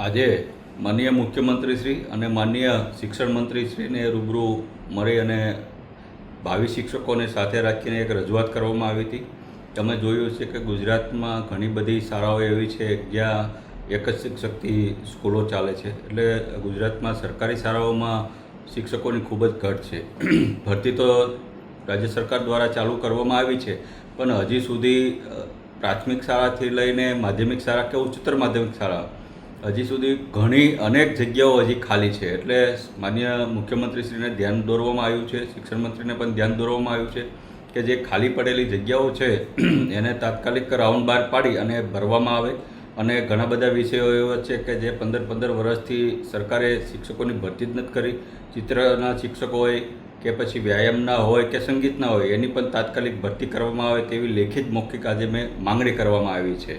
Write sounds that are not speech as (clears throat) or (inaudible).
આજે માનનીય મુખ્યમંત્રીશ્રી અને માનનીય શિક્ષણ મંત્રીશ્રીને રૂબરૂ મળી અને ભાવિ શિક્ષકોને સાથે રાખીને એક રજૂઆત કરવામાં આવી હતી. તમે જોયું છે કે ગુજરાતમાં ઘણી બધી શાળાઓ એવી છે જ્યાં એક જ શિક્ષકથી સ્કૂલો ચાલે છે. એટલે ગુજરાતમાં સરકારી શાળાઓમાં શિક્ષકોની ખૂબ જ ઘટ છે. ભરતી તો રાજ્ય સરકાર દ્વારા ચાલુ કરવામાં આવી છે, પણ હજી સુધી પ્રાથમિક શાળાથી લઈને માધ્યમિક શાળા કે ઉચ્ચતર માધ્યમિક શાળા હજી સુધી ઘણી અનેક જગ્યાઓ હજી ખાલી છે. એટલે માન્ય મુખ્યમંત્રીશ્રીને ધ્યાન દોરવામાં આવ્યું છે શિક્ષણ મંત્રીને પણ ધ્યાન દોરવામાં આવ્યું છે કે જે ખાલી પડેલી જગ્યાઓ છે, (clears throat) એને તાત્કાલિક રાઉન્ડ બહાર પાડી અને ભરવામાં આવે. અને ઘણા બધા વિષયો એવા છે કે જે પંદર પંદર વર્ષથી સરકારે શિક્ષકોની ભરતી જ નથી કરી. ચિત્રના શિક્ષકો હોય કે પછી વ્યાયામના હોય કે સંગીતના હોય, એની પણ તાત્કાલિક ભરતી કરવામાં આવે તેવી લેખિત મૌખિક આજે મેં માંગણી કરવામાં આવી છે.